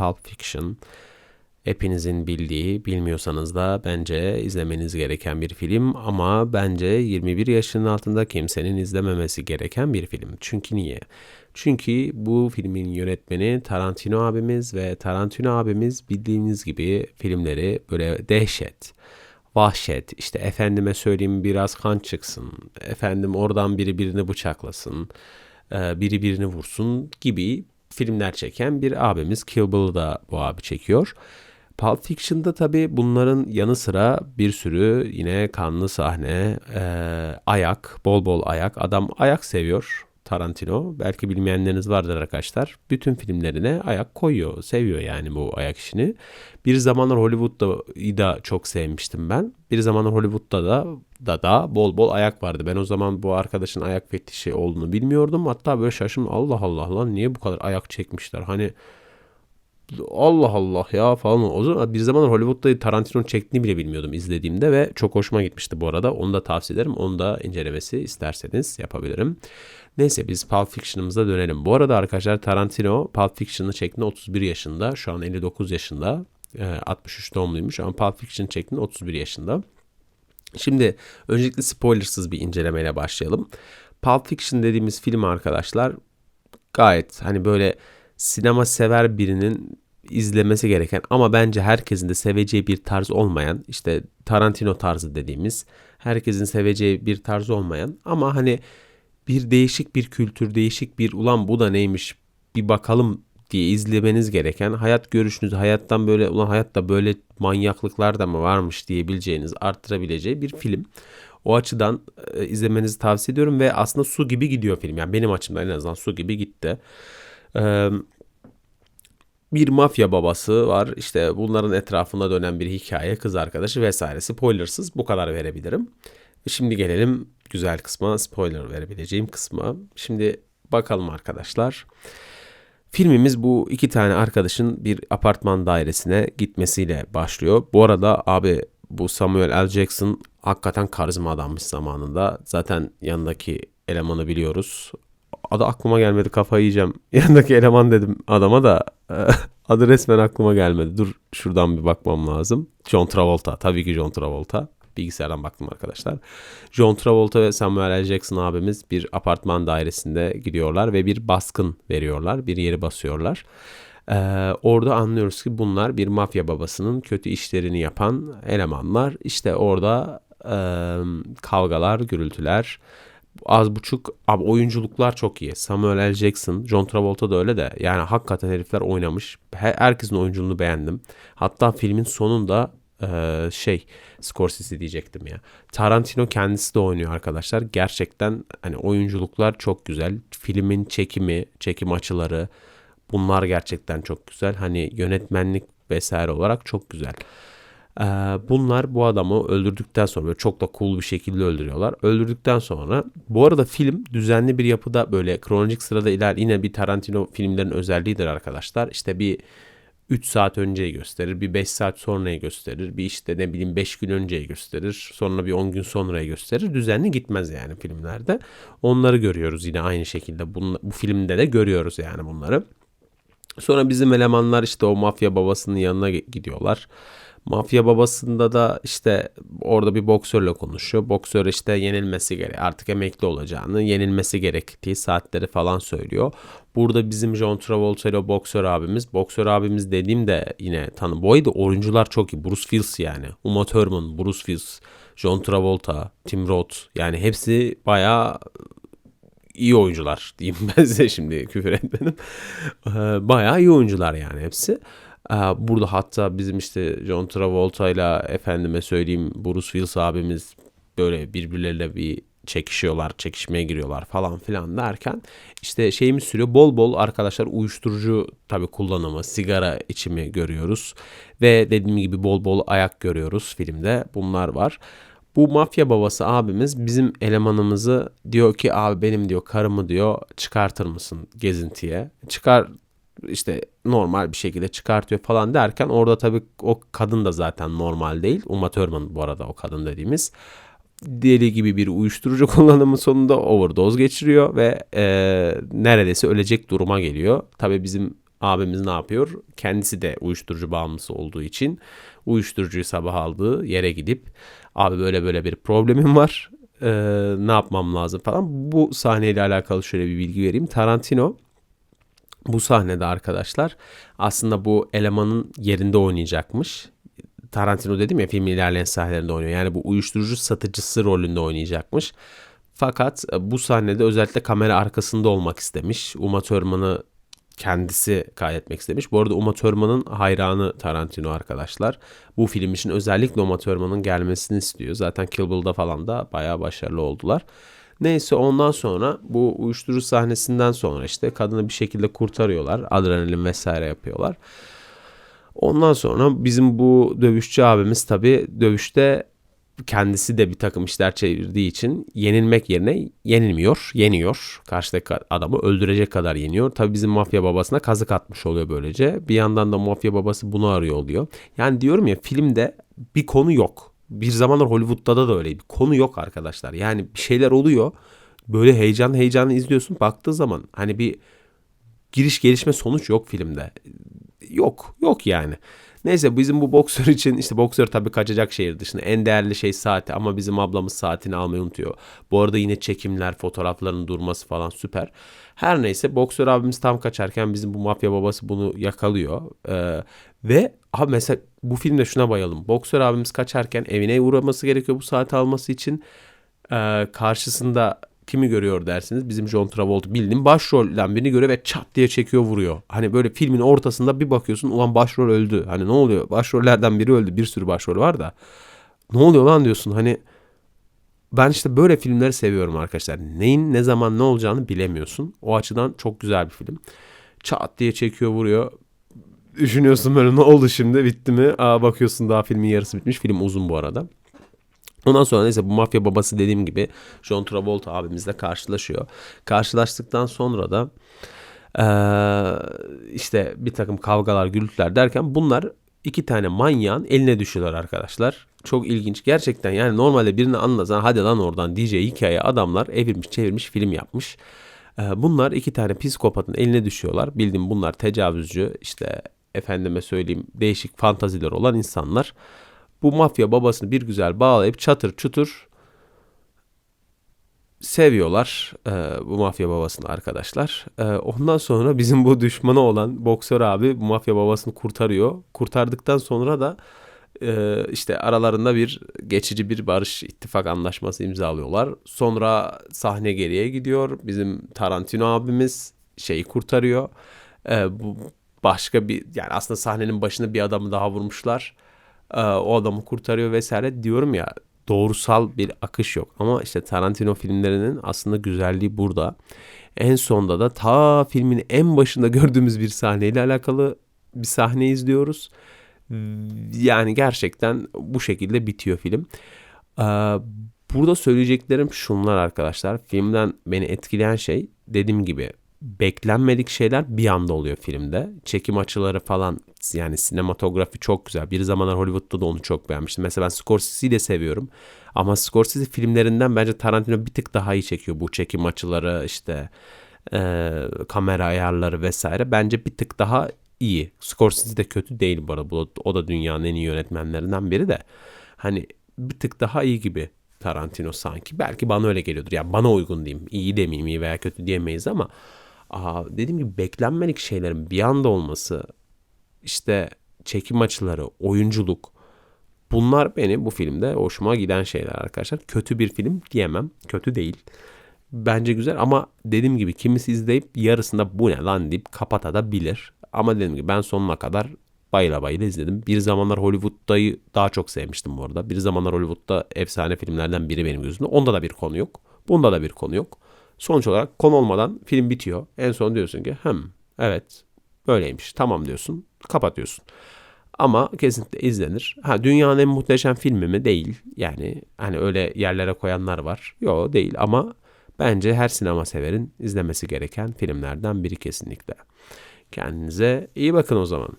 Pulp Fiction. Hepinizin bildiği, bilmiyorsanız da bence izlemeniz gereken bir film ama bence 21 yaşının altında kimsenin izlememesi gereken bir film. Çünkü niye? Çünkü bu filmin yönetmeni Tarantino abimiz ve Tarantino abimiz bildiğiniz gibi filmleri böyle dehşet, vahşet, işte efendime söyleyeyim biraz kan çıksın, efendim oradan biri birini bıçaklasın, biri birini vursun gibi filmler çeken bir abimiz. Kill Bill'ı da bu abi çekiyor. Pulp Fiction'da tabi bunların yanı sıra bir sürü yine kanlı sahne, e, ayak, bol bol ayak. Adam ayak seviyor Tarantino. Belki bilmeyenleriniz vardır arkadaşlar. Bütün filmlerine ayak koyuyor. Seviyor yani bu ayak işini. Bir zamanlar Hollywood'da da çok sevmiştim ben. Bir zamanlar Hollywood'da da da da bol bol ayak vardı. Ben o zaman bu arkadaşın ayak fetişi olduğunu bilmiyordum. Hatta böyle şaşırdım. Allah Allah lan niye bu kadar ayak çekmişler? Hani Allah Allah ya falan. O zaman bir zamanlar Hollywood'da Tarantino'nun çektiğini bile bilmiyordum izlediğimde ve çok hoşuma gitmişti bu arada. Onu da tavsiye ederim. Onu da incelemesi isterseniz yapabilirim. Neyse biz Pulp Fiction'ımıza dönelim. Bu arada arkadaşlar Tarantino Pulp Fiction'ı çektiğinde 31 yaşında. Şu an 59 yaşında. 63 doğumluymuş ama Pulp Fiction çektiğinde 31 yaşında. Şimdi öncelikle spoilersız bir incelemeyle başlayalım. Pulp Fiction dediğimiz film arkadaşlar gayet hani böyle sinema sever birinin izlemesi gereken ama bence herkesin de seveceği bir tarz olmayan işte Tarantino tarzı dediğimiz herkesin seveceği bir tarz olmayan ama hani bir değişik bir kültür değişik bir ulan bu da neymiş bir bakalım diye izlemeniz gereken hayat görüşünüzü hayattan böyle ulan hayatta böyle manyaklıklar da mı varmış diyebileceğiniz arttırabileceği bir film. O açıdan e, izlemenizi tavsiye ediyorum ve aslında su gibi gidiyor film. Yani benim açımdan en azından su gibi gitti. Ee, bir mafya babası var. İşte bunların etrafında dönen bir hikaye, kız arkadaşı vesaire. Spoilersız bu kadar verebilirim. Şimdi gelelim güzel kısma, spoiler verebileceğim kısma. Şimdi bakalım arkadaşlar. Filmimiz bu iki tane arkadaşın bir apartman dairesine gitmesiyle başlıyor. Bu arada abi bu Samuel L. Jackson hakikaten karizma adammış zamanında. Zaten yanındaki elemanı biliyoruz adı aklıma gelmedi kafayı yiyeceğim. Yanındaki eleman dedim adama da adı resmen aklıma gelmedi. Dur şuradan bir bakmam lazım. John Travolta. Tabii ki John Travolta. Bilgisayardan baktım arkadaşlar. John Travolta ve Samuel L. Jackson abimiz bir apartman dairesinde gidiyorlar ve bir baskın veriyorlar. Bir yeri basıyorlar. Ee, orada anlıyoruz ki bunlar bir mafya babasının kötü işlerini yapan elemanlar. İşte orada e, kavgalar, gürültüler, az buçuk abi oyunculuklar çok iyi. Samuel L. Jackson, John Travolta da öyle de yani hakikaten herifler oynamış. Herkesin oyunculuğunu beğendim. Hatta filmin sonunda e, şey Scorsese diyecektim ya. Tarantino kendisi de oynuyor arkadaşlar. Gerçekten hani oyunculuklar çok güzel. Filmin çekimi, çekim açıları bunlar gerçekten çok güzel. Hani yönetmenlik vesaire olarak çok güzel. Ee, bunlar bu adamı öldürdükten sonra çok da cool bir şekilde öldürüyorlar. Öldürdükten sonra bu arada film düzenli bir yapıda böyle kronolojik sırada iler yine bir Tarantino filmlerin özelliğidir arkadaşlar. İşte bir 3 saat önceyi gösterir, bir 5 saat sonrayı gösterir, bir işte ne bileyim 5 gün önceyi gösterir, sonra bir 10 gün sonrayı gösterir. Düzenli gitmez yani filmlerde. Onları görüyoruz yine aynı şekilde. Bu, bu filmde de görüyoruz yani bunları. Sonra bizim elemanlar işte o mafya babasının yanına gidiyorlar. Mafya babasında da işte orada bir boksörle konuşuyor. Boksör işte yenilmesi gerek artık emekli olacağını, yenilmesi gerektiği saatleri falan söylüyor. Burada bizim John Travolta ile boksör abimiz. Boksör abimiz dediğimde yine tanı. Bu arada oyuncular çok iyi. Bruce Willis yani. Uma Thurman, Bruce Willis, John Travolta, Tim Roth. Yani hepsi bayağı iyi oyuncular diyeyim ben size şimdi küfür etmedim. Bayağı iyi oyuncular yani hepsi. Ee, burada hatta bizim işte John Travolta ile efendime söyleyeyim Bruce Willis abimiz böyle birbirleriyle bir çekişiyorlar, çekişmeye giriyorlar falan filan derken işte şeyimiz sürüyor. Bol bol arkadaşlar uyuşturucu tabi kullanımı, sigara içimi görüyoruz. Ve dediğim gibi bol bol ayak görüyoruz filmde. Bunlar var. Bu mafya babası abimiz bizim elemanımızı diyor ki abi benim diyor karımı diyor çıkartır mısın gezintiye? Çıkar işte normal bir şekilde çıkartıyor falan derken orada tabii o kadın da zaten normal değil. Uma Thurman bu arada o kadın dediğimiz deli gibi bir uyuşturucu kullanımı sonunda overdose geçiriyor ve e, neredeyse ölecek duruma geliyor. Tabii bizim abimiz ne yapıyor? Kendisi de uyuşturucu bağımlısı olduğu için uyuşturucuyu sabah aldığı yere gidip abi böyle böyle bir problemim var. Ee, ne yapmam lazım falan. Bu sahneyle alakalı şöyle bir bilgi vereyim. Tarantino bu sahnede arkadaşlar aslında bu elemanın yerinde oynayacakmış. Tarantino dedim ya filmin ilerleyen sahnelerinde oynuyor. Yani bu uyuşturucu satıcısı rolünde oynayacakmış. Fakat bu sahnede özellikle kamera arkasında olmak istemiş. Uma Thurman'ı kendisi kaydetmek istemiş. Bu arada Uma Thurman'ın hayranı Tarantino arkadaşlar. Bu film için özellikle Uma Thurman'ın gelmesini istiyor. Zaten Kill Bill'da falan da bayağı başarılı oldular. Neyse ondan sonra bu uyuşturucu sahnesinden sonra işte kadını bir şekilde kurtarıyorlar. Adrenalin vesaire yapıyorlar. Ondan sonra bizim bu dövüşçü abimiz tabi dövüşte kendisi de bir takım işler çevirdiği için yenilmek yerine yenilmiyor, yeniyor. Karşıdaki adamı öldürecek kadar yeniyor. Tabi bizim mafya babasına kazık atmış oluyor böylece. Bir yandan da mafya babası bunu arıyor oluyor. Yani diyorum ya filmde bir konu yok. Bir zamanlar Hollywood'da da öyle bir konu yok arkadaşlar. Yani bir şeyler oluyor. Böyle heyecan heyecanlı izliyorsun. Baktığı zaman hani bir giriş gelişme sonuç yok filmde. Yok. Yok yani. Neyse bizim bu boksör için işte boksör tabii kaçacak şehir dışına. En değerli şey saati ama bizim ablamız saatini almayı unutuyor. Bu arada yine çekimler, fotoğrafların durması falan süper. Her neyse boksör abimiz tam kaçarken bizim bu mafya babası bunu yakalıyor. Ee, ve abi mesela bu filmde şuna bayalım. Boksör abimiz kaçarken evine uğraması gerekiyor bu saati alması için. Ee, karşısında kimi görüyor dersiniz. Bizim John Travolta bildiğim başrolden birini görüyor ve çat diye çekiyor vuruyor. Hani böyle filmin ortasında bir bakıyorsun ulan başrol öldü. Hani ne oluyor? Başrollerden biri öldü. Bir sürü başrol var da. Ne oluyor lan diyorsun. Hani ben işte böyle filmleri seviyorum arkadaşlar. Neyin ne zaman ne olacağını bilemiyorsun. O açıdan çok güzel bir film. Çat diye çekiyor vuruyor. Düşünüyorsun böyle ne oldu şimdi bitti mi? Aa bakıyorsun daha filmin yarısı bitmiş. Film uzun bu arada. Ondan sonra neyse bu mafya babası dediğim gibi John Travolta abimizle karşılaşıyor. Karşılaştıktan sonra da ee, işte bir takım kavgalar, gürültüler derken bunlar iki tane manyağın eline düşüyorlar arkadaşlar. Çok ilginç. Gerçekten yani normalde birini anlasan hadi lan oradan DJ hikaye adamlar evirmiş çevirmiş film yapmış. Ee, bunlar iki tane psikopatın eline düşüyorlar. Bildiğim bunlar tecavüzcü işte efendime söyleyeyim değişik fantaziler olan insanlar bu mafya babasını bir güzel bağlayıp çatır çutur seviyorlar e, bu mafya babasını arkadaşlar. E, ondan sonra bizim bu düşmanı olan boksör abi bu mafya babasını kurtarıyor. Kurtardıktan sonra da e, işte aralarında bir geçici bir barış ittifak anlaşması imzalıyorlar. Sonra sahne geriye gidiyor. Bizim Tarantino abimiz şeyi kurtarıyor. E, bu başka bir yani aslında sahnenin başında bir adamı daha vurmuşlar. Ee, o adamı kurtarıyor vesaire diyorum ya doğrusal bir akış yok. Ama işte Tarantino filmlerinin aslında güzelliği burada. En sonda da ta filmin en başında gördüğümüz bir sahneyle alakalı bir sahne izliyoruz. Yani gerçekten bu şekilde bitiyor film. Ee, burada söyleyeceklerim şunlar arkadaşlar. Filmden beni etkileyen şey dediğim gibi beklenmedik şeyler bir anda oluyor filmde. Çekim açıları falan yani sinematografi çok güzel. Bir zamanlar Hollywood'da da onu çok beğenmiştim. Mesela ben Scorsese'yi de seviyorum. Ama Scorsese filmlerinden bence Tarantino bir tık daha iyi çekiyor bu çekim açıları işte e, kamera ayarları vesaire. Bence bir tık daha iyi. Scorsese de kötü değil bu arada. O da dünyanın en iyi yönetmenlerinden biri de. Hani bir tık daha iyi gibi Tarantino sanki. Belki bana öyle geliyordur. Yani bana uygun diyeyim. İyi demeyeyim iyi veya kötü diyemeyiz ama Aa, dediğim gibi beklenmedik şeylerin bir anda olması işte çekim açıları, oyunculuk bunlar beni bu filmde hoşuma giden şeyler arkadaşlar. Kötü bir film diyemem. Kötü değil. Bence güzel ama dediğim gibi kimisi izleyip yarısında bu ne lan deyip kapatabilir. Ama dediğim gibi ben sonuna kadar bayla bayla izledim. Bir zamanlar Hollywood'dayı daha çok sevmiştim bu arada. Bir zamanlar Hollywood'da efsane filmlerden biri benim gözümde. Onda da bir konu yok. Bunda da bir konu yok. Sonuç olarak konu olmadan film bitiyor. En son diyorsun ki hem evet böyleymiş tamam diyorsun kapatıyorsun. Ama kesinlikle izlenir. Ha dünyanın en muhteşem filmi mi? Değil. Yani hani öyle yerlere koyanlar var. Yok değil ama bence her sinema severin izlemesi gereken filmlerden biri kesinlikle. Kendinize iyi bakın o zaman.